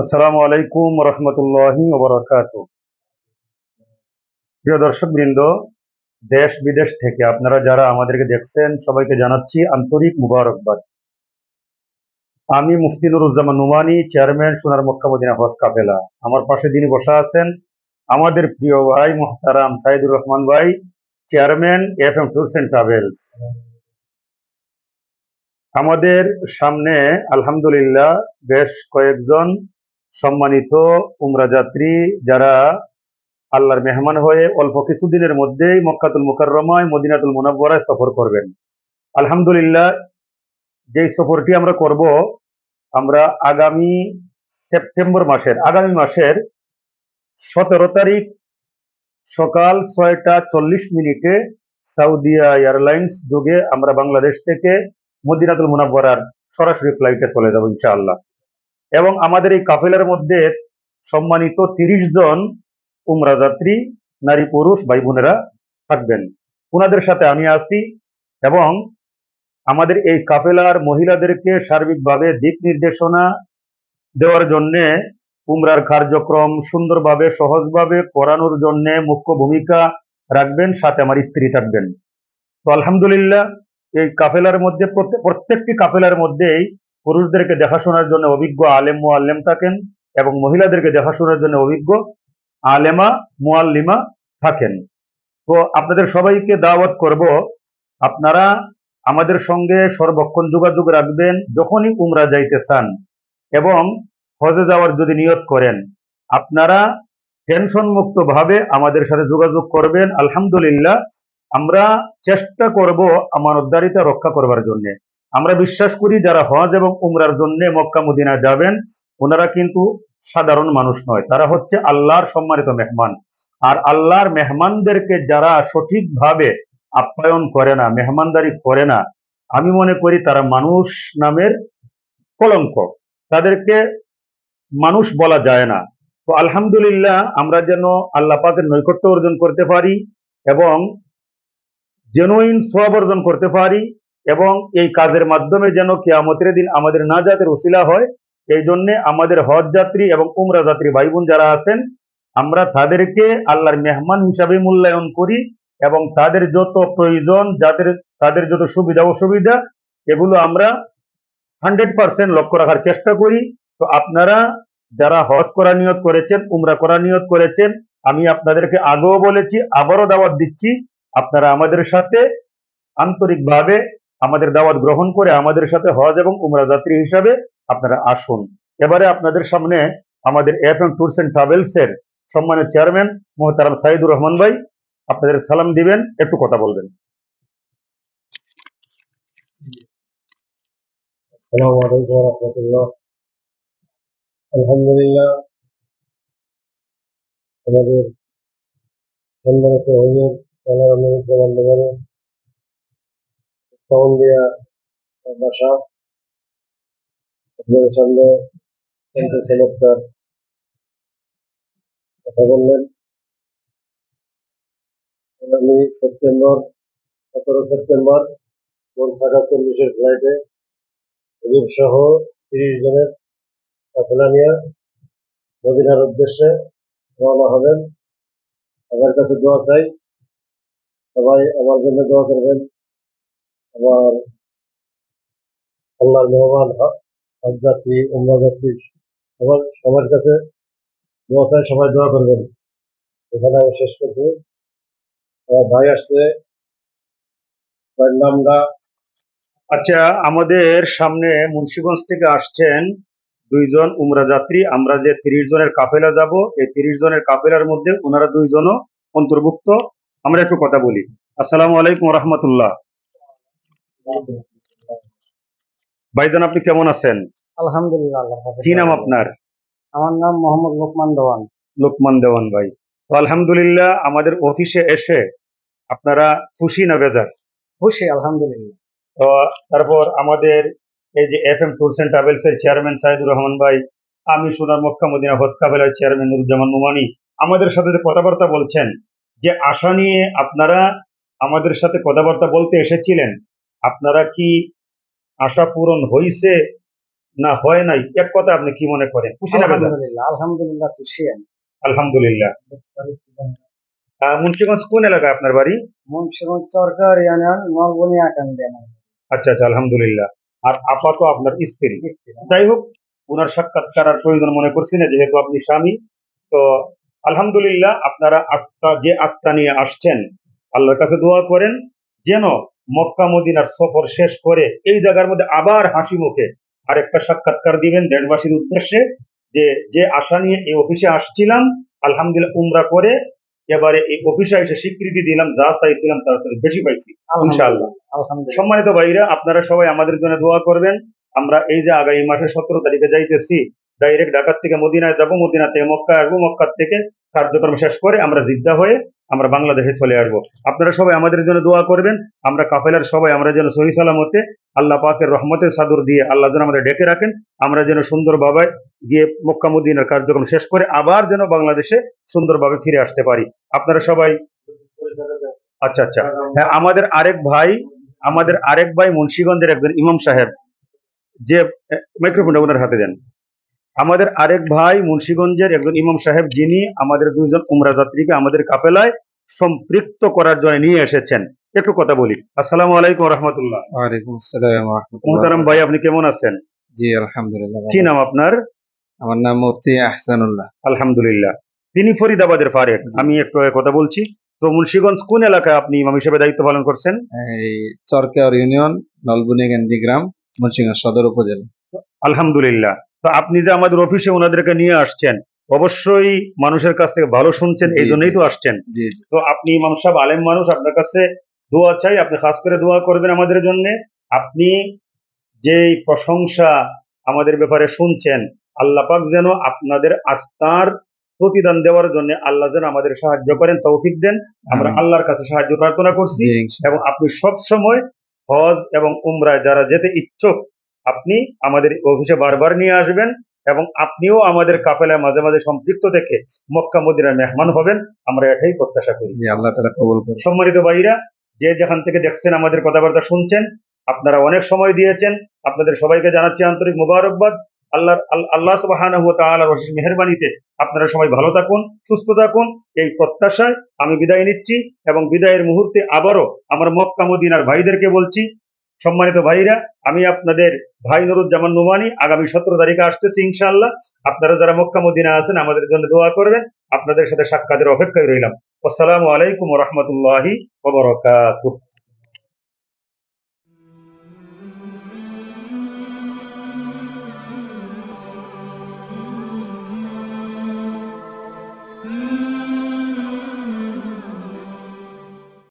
আসসালামু আলাইকুম রহমতুল্লাহি ওবরাকাত প্রিয় দর্শক বৃন্দ দেশ বিদেশ থেকে আপনারা যারা আমাদেরকে দেখছেন, সবাইকে জানাচ্ছি আন্তরিক মুবারকবাদ। আমি মুফতি নুরুজ্জামান নুমানি, চেয়ারম্যান সোনার মক্কা মদিনা হজ কাফেলা। আমার পাশে যিনি বসা আছেন, আমাদের প্রিয় ভাই মোহতারাম সাইদুর রহমান ভাই, chairman F M tours and travels. আমাদের সামনে আলহামদুলিল্লাহ বেশ কয়েকজন সম্মানিত উমরা যাত্রী, যারা আল্লাহর মেহমান হয়ে অল্প কিছুদিনের মধ্যেই মক্কাতুল মুকাররমায়, মদিনাতুল মুনাব্বরায় সফর করবেন। আলহামদুলিল্লাহ, যেই সফরটি আমরা করব, আমরা আগামী সেপ্টেম্বর মাসের, আগামী মাসের সতেরো তারিখ সকাল ছয়টা চল্লিশ মিনিটে সাউদিয়া এয়ারলাইন্স যোগে আমরা বাংলাদেশ থেকে মদিনাতুল মুনাব্বরার সরাসরি ফ্লাইটে চলে যাব, ইনশাআল্লাহ। এবং আমাদের এই কাফেলার মধ্যে সম্মানিত তিরিশ জন উমরা যাত্রী, নারী, পুরুষ ভাই বোনেরা থাকবেন। ওনাদের সাথে আমি আছি এবং আমাদের এই কাফেলার মহিলাদেরকে সার্বিকভাবে দিক নির্দেশনা দেওয়ার জন্যে উমরার কার্যক্রম সুন্দরভাবে, সহজভাবে করানোর জন্য মুখ্য ভূমিকা রাখবেন, সাথে আমার স্ত্রী থাকবেন। তো আলহামদুলিল্লাহ, এই কাফেলার মধ্যে, প্রত্যেক- প্রত্যেকটি কাফেলার মধ্যেই পুরুষদেরকে দেখাশোনার জন্য অভিজ্ঞ আলেম মুআল্লেম থাকেন এবং মহিলাদেরকে দেখাশোনার জন্য অভিজ্ঞ আলেমা মুআল্লিমা থাকেন। তো আপনাদের সবাইকে দাওয়াত করব, আপনারা আমাদের সঙ্গে সর্বক্ষণ যোগাযোগ রাখবেন যখনই উমরা যাইতে চান এবং হজে যাওয়ার যদি নিয়ত করেন, আপনারা টেনশন মুক্ত ভাবে আমাদের সাথে যোগাযোগ করবেন। আলহামদুলিল্লাহ, আমরা চেষ্টা করব আমানতদারিতা রক্ষা করবার জন্য। আমরা বিশ্বাস করি যারা হজ এবং উমরার জন্য মক্কা মদিনা যাবেন, ওনারা কিন্তু সাধারণ মানুষ নয়। তারা হচ্ছে আল্লাহর সম্মানিত মেহমান। আর আল্লাহর মেহমানদেরকে যারা সঠিকভাবে আপ্যায়ন করে না, মেহমানদারি করে না, আমি মনে করি তারা মানুষ নামের কলঙ্ক। তাদেরকে মানুষ বলা যায় না। তো আলহামদুলিল্লাহ আমরা যেন আল্লাহ পাকের নৈকট্য অর্জন করতে পারি এবং জেনুইন সব অর্জন করতে পারি। এবং এই কাজের মাধ্যমে যেন কেয়ামতের দিন আমাদের না নাজাতের উসিলা হয়, এই জন্যে আমাদের হজ যাত্রী এবং উমরা যাত্রী ভাই বোন যারা আছেন, আমরা তাদেরকে আল্লাহর মেহমান হিসাবে মূল্যায়ন করি এবং তাদের যত প্রয়োজন, যাদের, তাদের যত সুবিধা অসুবিধা, এগুলো আমরা হান্ড্রেড পার্সেন্ট লক্ষ্য রাখার চেষ্টা করি। তো আপনারা যারা হজ করা নিয়ত করেছেন, উমরা করা নিয়ত করেছেন, আমি আপনাদেরকে আগেও বলেছি, আবারও দাওয়াত দিচ্ছি, আপনারা আমাদের সাথে আন্তরিকভাবে আমাদের দাওয়াত গ্রহণ করে আমাদের সাথে হজ এবং উমরা যাত্রী হিসাবে আপনারা আসুন এবারে আপনাদের সামনে আমাদের F M Tours and Travels এর সম্মানিত চেয়ারম্যান মোহতারাম সাইদুর রহমান ভাই আপনাদের সালাম দিবেন একটু কথা বলবেন السلام عليكم ورحمة الله আলহামদুলিল্লাহ আমাদের সম্মানিত হুজুর আল্লাহ বন্ধুবানে দিয়া বাসা আপনাদের সামনে কথা বললেন সেপ্টেম্বর সতেরো সেপ্টেম্বর ছটা চল্লিশের ফ্লাইটে হুজুর সহ তিরিশ জনের মদিনার উদ্দেশ্যে রওনা হবেন আমার কাছে দোয়া চাই সবাই আমার জন্য দোয়া করবেন আমার আল্লাহর মেহমান হ- হজ যাত্রী সবার সবার কাছে দোয়া সবাই দোয়া করবেন। এখানে আমি শেষ করছি। আমার ভাই আসছে। ভাইয়ের নামটা? আচ্ছা আমাদের সামনে মুন্সিগঞ্জ থেকে আসছেন দুইজন উমরা যাত্রী। আমরা যে তিরিশ জনের কাফেলা যাব, এই তিরিশ জনের কাফেলার মধ্যে ওনারা দুইজনও অন্তর্ভুক্ত। আমরা একটু কথা বলি। আসসালামু আলাইকুম রহমতুল্লাহ। ভাইজান আপনি কেমন আছেন? আলহামদুলিল্লাহ কি নাম আপনার? আমার নাম মোহাম্মদ লোকমান দেওয়ান। লোকমান দেওয়ান ভাই। তো আলহামদুলিল্লাহ আমাদের অফিসে এসে আপনারা খুশি না বেজার? খুশি আলহামদুলিল্লাহ। তো তারপর আমাদের এই যে F M tours and travels এর চেয়ারম্যান সাইদুর রহমান ভাই আমি সোনার মক্কা মদিনা হজ কাফেলার চেয়ারম্যান নুরুজ্জামান নুমানি আমাদের সাথে যে কথাবার্তা বলছেন যে আশা নিয়ে আপনারা আমাদের সাথে কথাবার্তা বলতে এসেছিলেন আপনারা কি আশা পূরণ হইছে না হয় নাই? এক কথা আপনি কি মনে করেন? খুশি না আলহামদুলিল্লাহ আলহামদুলিল্লাহ খুশি আমি। আলহামদুলিল্লাহ। মুন্সিগঞ্জ কোন এলাকায় আপনার বাড়ি? মুন্সিগঞ্জ সরকার ইউনিয়ন আচ্ছা আচ্ছা আলহামদুলিল্লাহ। আর আপা তো আপনার স্ত্রী? যাই হোক ওনার সাক্ষাৎকার আর প্রয়োজন মনে করছি না যেহেতু আপনি স্বামী তো আলহামদুলিল্লাহ আপনারা আস্থা যে আস্থা নিয়ে আসছেন আল্লাহর কাছে দোয়া করেন যেন মক্কা মদিনার সফর শেষ করে এই জায়গার মধ্যে আবার হাসি মুখে আরেকটা সাক্ষাৎকার দিবেন দেশবাসীর উদ্দেশ্যে যে যে আশা নিয়ে এই অফিসে আসছিলাম আলহামদুলিল্লাহ উমরা করে এবারে এই অফিসে এসে স্বীকৃতি দিলাম যা চাইছিলাম তার সাথে বেশি পাইছি ইনশাআল্লাহ। সম্মানিত ভাইরা আপনারা সবাই আমাদের জন্য দোয়া করবেন আমরা এই যে আগামী মাসের সতেরো তারিখে যাইতেছি ডাইরেক্ট ঢাকার থেকে মদিনায় যাব মদিনা থেকে মক্কা আসব মক্কার থেকে কার্যক্রম শেষ করে আমরা জিদ্দা হয়ে আমরা বাংলাদেশে চলে আসব। আপনারা সবাই আমাদের জন্য দোয়া করবেন। আমরা কাফেলার সবাই আমরা যেন সহি সালামতে আল্লাহ পাকের রহমতের সাদর দিয়ে আল্লাহ যেন আমাদের ডেকে রাখেন। আমরা যেন সুন্দরভাবে গিয়ে মক্কা মদিনার কার্যক্রম শেষ করে আবার যেন বাংলাদেশে সুন্দরভাবে ফিরে আসতে পারি। আপনারা সবাই আচ্ছা আচ্ছা। হ্যাঁ আমাদের আরেক ভাই, আমাদের আরেক ভাই মুন্সীগঞ্জের একজন ইমাম সাহেব। যে মাইক্রোফোনটা ওনার হাতে দেন। আমাদের আরেক ভাই মুন্সিগঞ্জের একজন ইমাম সাহেব যিনি আমাদের দুইজন উমরা যাত্রীকে আমাদের কাপেলায় সম্পৃক্ত করার জন্য নিয়ে এসেছেন। একটু কথা বলি। আসসালামু আলাইকুম রহমতুল্লাহ ওয়ালাইকুম আসসালাম মোহতারাম ভাই আপনি কেমন আছেন? জি আলহামদুলিল্লাহ কি নাম আপনার? আমার নাম মুফতি আহসানুল্লাহ। আলহামদুলিল্লাহ। তিনি ফরিদাবাদের ফারেক। আমি একটু কথা বলছি। তো মুন্সিগঞ্জ কোন এলাকায় আপনি ইমাম হিসেবে দায়িত্ব পালন করছেন? এই চরকেওর ইউনিয়ন নলবুনিগান্দি গ্রাম মুন্সিগঞ্জ সদর উপজেলা। আলহামদুলিল্লাহ। তো আপনি যে আমাদের অফিসে ওনাদেরকে নিয়ে আসছেন অবশ্যই মানুষের কাছ থেকে ভালো শুনছেন এই জন্যই তো আসছেন। তো আপনি ইমাম সাহেব আলেম মানুষ আপনার কাছে দোয়া চাই আপনি খাস করে দোয়া করবেন আমাদের জন্য। আপনি যেই প্রশংসা আমাদের ব্যাপারে শুনছেন আল্লাহ পাক যেন আপনাদের আস্থার প্রতিদান দেওয়ার জন্য আল্লাহ যেন আমাদের সাহায্য করেন তৌফিক দেন। আমরা আল্লাহর কাছে সাহায্য প্রার্থনা করছি এবং আপনি সব সময় হজ এবং উমরায় যারা যেতে ইচ্ছুক আপনি আমাদের অফিসে বারবার নিয়ে আসবেন এবং আপনিও আমাদের কাফেলায় মাঝে মাঝে সম্পৃক্ত থেকে মক্কা মদিনার মেহমান হবেন। আমরা এটাই প্রত্যাশা করি। আল্লাহ তালা কবুল করে সম্মানিত ভাইরা যে যেখান থেকে দেখছেন আমাদের কথাবার্তা শুনছেন আপনারা অনেক সময় দিয়েছেন। আপনাদের সবাইকে জানাচ্ছি আন্তরিক মুবারকবাদ। আল্লাহ আল্লাহ তাআলার অশেষ মেহেরবানিতে আপনারা সবাই ভালো থাকুন সুস্থ থাকুন। এই প্রত্যাশায় আমি বিদায় নিচ্ছি এবং বিদায়ের মুহূর্তে আবারও আমার মক্কা মদিনার ভাইদেরকে বলছি সম্মানিত ভাইরা, আমি আপনাদের ভাই নুরুজ্জামান নুমানি। আগামী সতেরো তারিখে আসতেছি ইনশাআল্লাহ। আপনারা যারা মক্কা মদিনা আছেন, আমাদের জন্য দোয়া করবেন। আপনাদের সাথে সাক্ষাতের অপেক্ষায় রইলাম। আসসালামু আলাইকুম রহমতুল্লাহি